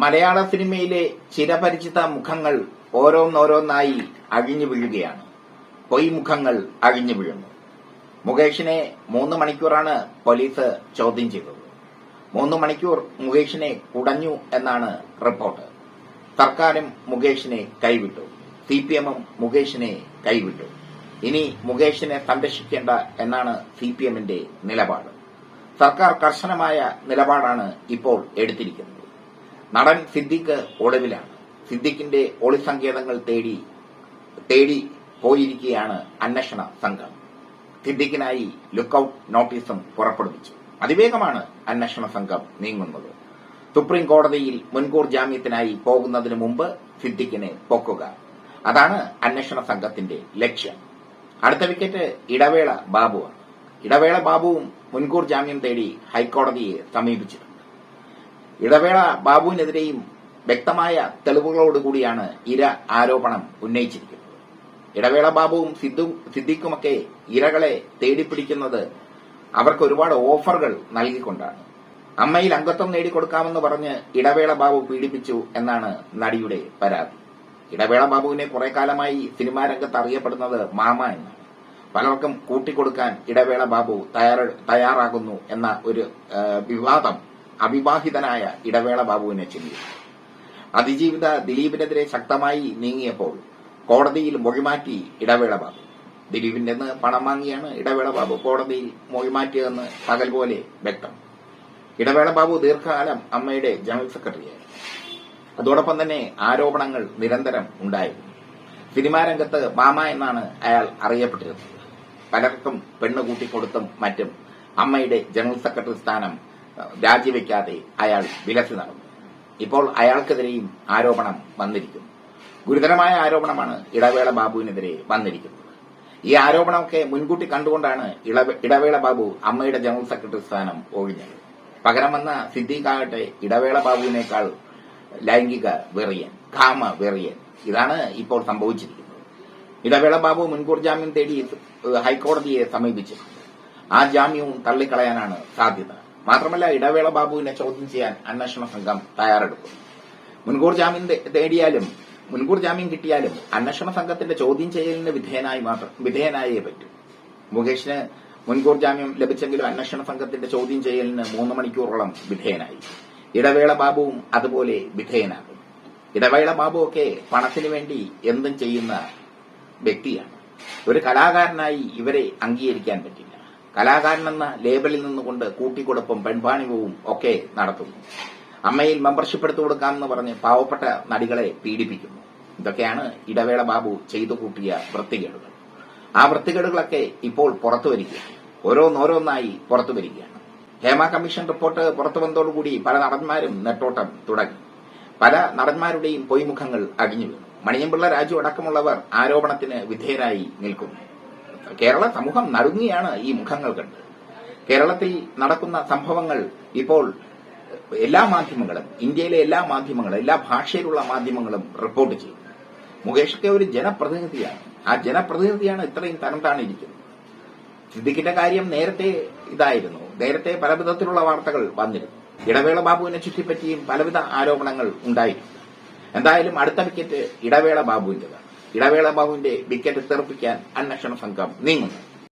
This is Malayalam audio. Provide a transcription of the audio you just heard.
മലയാള സിനിമയിലെ ചിരപരിചിത മുഖങ്ങൾ ഓരോന്നോരോന്നായി അഴിഞ്ഞു വീഴുകയാണ്. പൊയ്മുഖങ്ങൾ അഴിഞ്ഞു വീഴുന്നു. മുകേഷിനെ മൂന്ന് മണിക്കൂറാണ് പോലീസ് ചോദ്യം ചെയ്തത്. മൂന്ന് മണിക്കൂർ മുകേഷിനെ കുടഞ്ഞു എന്നാണ് റിപ്പോർട്ട്. സർക്കാരും മുകേഷിനെ കൈവിട്ടു. സി പി എമ്മും മുകേഷിനെ കൈവിട്ടു. ഇനി മുകേഷിനെ സംരക്ഷിക്കേണ്ട എന്നാണ് സി പി എമ്മിന്റെ നിലപാട്. സർക്കാർ കർശനമായ നിലപാടാണ് ഇപ്പോൾ എടുത്തിരിക്കുന്നത്. നടൻ സിദ്ദിഖ് ഒളിവിലാണ് സിദ്ദിഖിന്റെ ഒളിസങ്കേതങ്ങൾ തേടി തേടി പോയിരിക്കുകയാണ് അന്വേഷണ സംഘം. സിദ്ദിഖിനായി ലുക്കൌട്ട് നോട്ടീസും പുറപ്പെടുവിച്ചു. അതിവേഗമാണ് അന്വേഷണ സംഘം നീങ്ങുന്നത്. സുപ്രീം കോടതിയിൽ മുൻകൂർ ജാമ്യത്തിനായി പോകുന്നതിന് മുമ്പ് സിദ്ദിഖിനെ പൊക്കുക. അതാണ് അന്വേഷണ സംഘത്തിന്റെ ലക്ഷ്യം. അടുത്ത വിക്കറ്റ് ഇടവേള ബാബുവാണ്. ഇടവേള ബാബുവും മുൻകൂർ ജാമ്യം തേടി ഹൈക്കോടതിയെ സമീപിച്ചിട്ടുണ്ട് ഇടവേള ബാബുവിനെതിരെയും വ്യക്തമായ തെളിവുകളോടുകൂടിയാണ് ഇര ആരോപണം ഉന്നയിച്ചിരിക്കുന്നത്. ഇടവേള ബാബുവും സിദ്ധു സിദ്ദിഖുമൊക്കെ ഇരകളെ തേടിപ്പിടിക്കുന്നത് അവർക്ക് ഒരുപാട് ഓഫറുകൾ നൽകിക്കൊണ്ടാണ്. അമ്മയിൽ അംഗത്വം നേടിക്കൊടുക്കാമെന്ന് പറഞ്ഞ് ഇടവേള ബാബു പീഡിപ്പിച്ചു എന്നാണ് നടിയുടെ പരാതി. ഇടവേള ബാബുവിനെ കുറെ കാലമായി സിനിമാ രംഗത്ത് അറിയപ്പെടുന്നത് മാമ എന്നാണ്. പലർക്കും കൂട്ടിക്കൊടുക്കാൻ ഇടവേള ബാബു തയ്യാറ- തയ്യാറാകുന്നു എന്ന ഒരു വിവാദം അവിവാഹിതനായ ഇടവേള ബാബുവിനെ ചൊല്ലി അതിജീവിത ദിലീപിനെതിരെ ശക്തമായി നീങ്ങിയപ്പോൾ കോടതിയിൽ മൊഴിമാറ്റി ഇടവേള ബാബു. ദിലീപിന്റെ പണം വാങ്ങിയാണ് ഇടവേള ബാബു കോടതിയിൽ മൊഴിമാറ്റിയതെന്ന് പകൽ പോലെ വ്യക്തം. ഇടവേള ബാബു ദീർഘകാലം അമ്മയുടെ ജനറൽ സെക്രട്ടറിയായി അതോടൊപ്പം തന്നെ ആരോപണങ്ങൾ നിരന്തരം ഉണ്ടായിരുന്നു. സിനിമാ രംഗത്ത് മാമ എന്നാണ് അയാൾ അറിയപ്പെട്ടിരുന്നത്. പലർക്കും പെണ്ണ് കൂട്ടിക്കൊടുത്തും മറ്റും അമ്മയുടെ ജനറൽ സെക്രട്ടറി സ്ഥാനം രാജിവെക്കാതെ അയാൾ വിലക്ക് നടന്നു ഇപ്പോൾ അയാൾക്കെതിരെയും ആരോപണം വന്നിരിക്കുന്നു ഗുരുതരമായ ആരോപണമാണ് ഇടവേള ബാബുവിനെതിരെ വന്നിരിക്കുന്നത്. ഈ ആരോപണമൊക്കെ മുൻകൂട്ടി കണ്ടുകൊണ്ടാണ് ഇടവേള ബാബു അമ്മയുടെ ജനറൽ സെക്രട്ടറി സ്ഥാനം ഒഴിഞ്ഞത്. പകരം വന്ന സിദ്ദീഖാകട്ടെ ഇടവേള ബാബുവിനേക്കാൾ ലൈംഗിക വെറിയൻ കാമ വെറിയൻ. ഇതാണ് ഇപ്പോൾ സംഭവിച്ചിരിക്കുന്നത്. ഇടവേള ബാബു മുൻകൂർ ജാമ്യം തേടി ഹൈക്കോടതിയെ സമീപിച്ചിട്ടുണ്ട്. ആ ജാമ്യവും തള്ളിക്കളയാനാണ് സാധ്യത. മാത്രമല്ല ഇടവേള ബാബുവിനെ ചോദ്യം ചെയ്യാൻ അന്വേഷണ സംഘം തയ്യാറെടുക്കും. മുൻകൂർ ജാമ്യം തേടിയാലും മുൻകൂർ ജാമ്യം കിട്ടിയാലും അന്വേഷണ സംഘത്തിന്റെ ചോദ്യം ചെയ്യലിന് വിധേയനായി മാത്രം വിധേയനായേ പറ്റൂ. മുകേഷിന് മുൻകൂർ ജാമ്യം ലഭിച്ചെങ്കിലും അന്വേഷണ സംഘത്തിന്റെ ചോദ്യം ചെയ്യലിന് മൂന്ന് മണിക്കൂറോളം വിധേയനായി. ഇടവേള ബാബുവും അതുപോലെ വിധേയനാകും. ഇടവേള ബാബുവൊക്കെ പണത്തിനു വേണ്ടി എന്തും ചെയ്യുന്ന വ്യക്തിയാണ്. ഒരു കലാകാരനായി ഇവരെ അംഗീകരിക്കാൻ പറ്റില്ല. കലാകാരനെന്ന ലേബലിൽ നിന്നുകൊണ്ട് കൂട്ടിക്കൊടുപ്പും പെൺപാണിവും ഒക്കെ നടത്തുന്നു. അമ്മയിൽ മെമ്പർഷിപ്പ് എടുത്തു കൊടുക്കാമെന്ന് പറഞ്ഞ് പാവപ്പെട്ട നടികളെ പീഡിപ്പിക്കുന്നു. ഇതൊക്കെയാണ് ഇടവേള ബാബു ചെയ്തു കൂട്ടിയ വൃത്തികേടുകൾ. ആ വൃത്തികേടുകളൊക്കെ ഇപ്പോൾ പുറത്തു വരികയാണ്. ഓരോന്നോരോന്നായി പുറത്തു വരികയാണ്. ഹേമ കമ്മീഷൻ റിപ്പോർട്ട് പുറത്തു വന്നതോടുകൂടി പല നടന്മാരും നെട്ടോട്ടം തുടങ്ങി. പല നടന്മാരുടെയും പൊയ്മുഖങ്ങൾ അടിഞ്ഞു വീണു. മണിയമ്പിള്ള രാജു അടക്കമുള്ളവർ ആരോപണത്തിന് വിധേയരായി നിൽക്കുന്നു. കേരള സമൂഹം നടുങ്ങിയാണ് ഈ മുഖങ്ങൾ കണ്ട് കേരളത്തിൽ നടക്കുന്ന സംഭവങ്ങൾ ഇപ്പോൾ എല്ലാ മാധ്യമങ്ങളും ഇന്ത്യയിലെ എല്ലാ മാധ്യമങ്ങളും എല്ലാ ഭാഷയിലുള്ള മാധ്യമങ്ങളും റിപ്പോർട്ട് ചെയ്യും. മുകേഷൊക്കെ ഒരു ജനപ്രതിനിധിയാണ്. ആ ജനപ്രതിനിധിയാണ് ഇത്രയും തരം താണിരിക്കുന്നത്. സിദ്ദിഖിന്റെ കാര്യം നേരത്തെ ഇതായിരുന്നു. നേരത്തെ പല വിധത്തിലുള്ള വാർത്തകൾ വന്നിരുന്നു. ഇടവേള ബാബുവിനെ ചുറ്റിപ്പറ്റിയും പലവിധ ആരോപണങ്ങൾ ഉണ്ടായിട്ടുണ്ട്. എന്തായാലും അടുത്ത വിക്കറ്റ് ഇടവേള ബാബുവിന്റേതാണ്. ഇടവേള ബാബുവിന്റെ വിക്കറ്റ് തെറിപ്പിക്കാൻ അന്വേഷണ സംഘം നീങ്ങുന്നു.